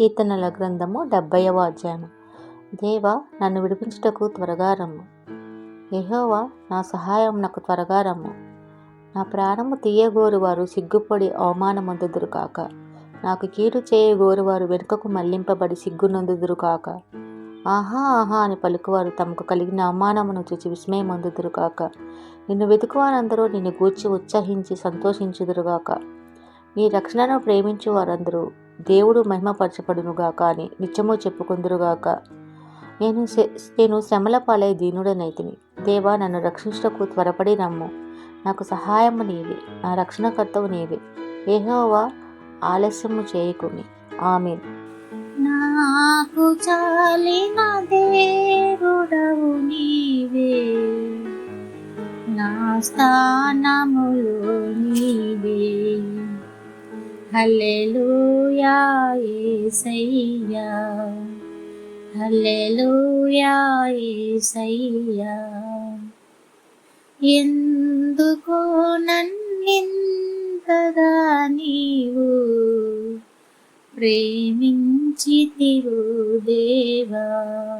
కీర్తనల గ్రంథము డెబ్బైవ అధ్యాయము. దేవ నన్ను విడిపించుటకు త్వరగా రమ్ము. యెహోవా నా సహాయం నాకు త్వరగా రమ్ము. నా ప్రాణము తీయగోరువారు సిగ్గుపడి అవమానమొందుదురు కాక. నాకు కీడు చేయగోరువారు వెనుకకు మళ్ళింపబడి సిగ్గునందుదురు కాక. ఆహా ఆహా అని పలుకువారు తమకు కలిగిన అవమానమును చూచి విస్మయమొందుదురు కాక. నిన్ను వెతుకువారందరూ నిన్ను గూర్చి ఉత్సహించి సంతోషించుదురుగాక నీ రక్షణను ప్రేమించు వారందరూ దేవుడు మహిమపరచబడునుగాక అని నిత్యము చెప్పుకుందురుగాక. నేను శ- నేను శ్రమల పాలై దీనుడనైతిని. దేవా నన్ను రక్షించుటకు త్వరపడి రమ్ము. నాకు సహాయము నీవే. నా రక్షణకర్తవు నీవే. ఏహోవా ఆలస్యము చేయకుని ఆమెన్. నాకు చాలిన దేవుడవు నీవే. నా స్థానములో నీవే. హల్లెలూయా యేసయ్యా హల్లెలూయా యేసయ్యా ఎందుకో నన్నింతగా నీవు ప్రేమించితివు దేవా.